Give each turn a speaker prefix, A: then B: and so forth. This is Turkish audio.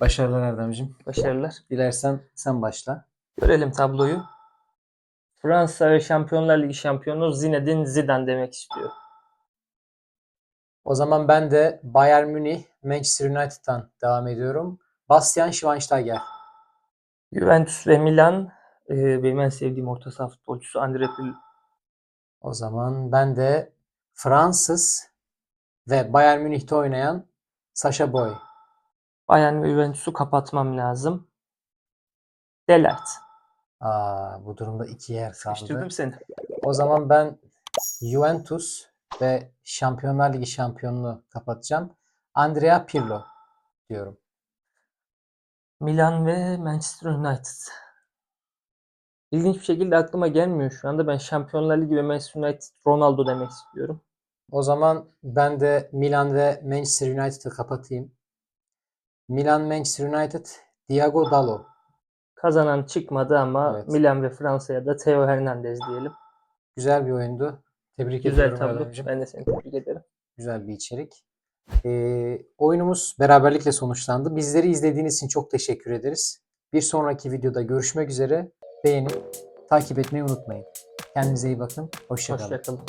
A: Başarılar Erdemciğim.
B: Başarılar.
A: Dilersen sen başla.
B: Görelim tabloyu. Fransa ve Şampiyonlar Ligi şampiyonu Zinedine Zidane demek istiyor.
A: O zaman ben de Bayern Münih, Manchester United'dan devam ediyorum. Bastian Schweinsteiger.
B: Juventus ve Milan e, benim en sevdiğim orta saha futbolcusu Andre Pirlo.
A: O zaman ben de Fransız ve Bayern Münih'te oynayan Sasha Boy.
B: Bayern ve Juventus'u kapatmam lazım. Delert.
A: Aa, bu durumda iki yer kaldı.
B: Seni.
A: O zaman ben Juventus ve Şampiyonlar Ligi şampiyonluğu kapatacağım. Andrea Pirlo diyorum.
B: Milan ve Manchester United. İlginç bir şekilde aklıma gelmiyor şu anda. Ben Şampiyonlar Ligi ve Manchester United Ronaldo demek istiyorum.
A: O zaman ben de Milan ve Manchester United'ı kapatayım. Milan Manchester United Thiago Dalot.
B: Kazanan çıkmadı ama
A: Evet.
B: Milan ve Fransa'ya da Theo Hernandez diyelim.
A: Güzel bir oyundu. Tebrik
B: Güzel
A: ediyorum
B: tablo.
A: Erdemciğim.
B: Ben de seni tebrik ederim.
A: Güzel bir içerik. Ee, oyunumuz beraberlikle sonuçlandı. Bizleri izlediğiniz için çok teşekkür ederiz. Bir sonraki videoda görüşmek üzere. Beğenip takip etmeyi unutmayın. Kendinize iyi bakın. Hoşçakalın.
B: Hoşçakalın.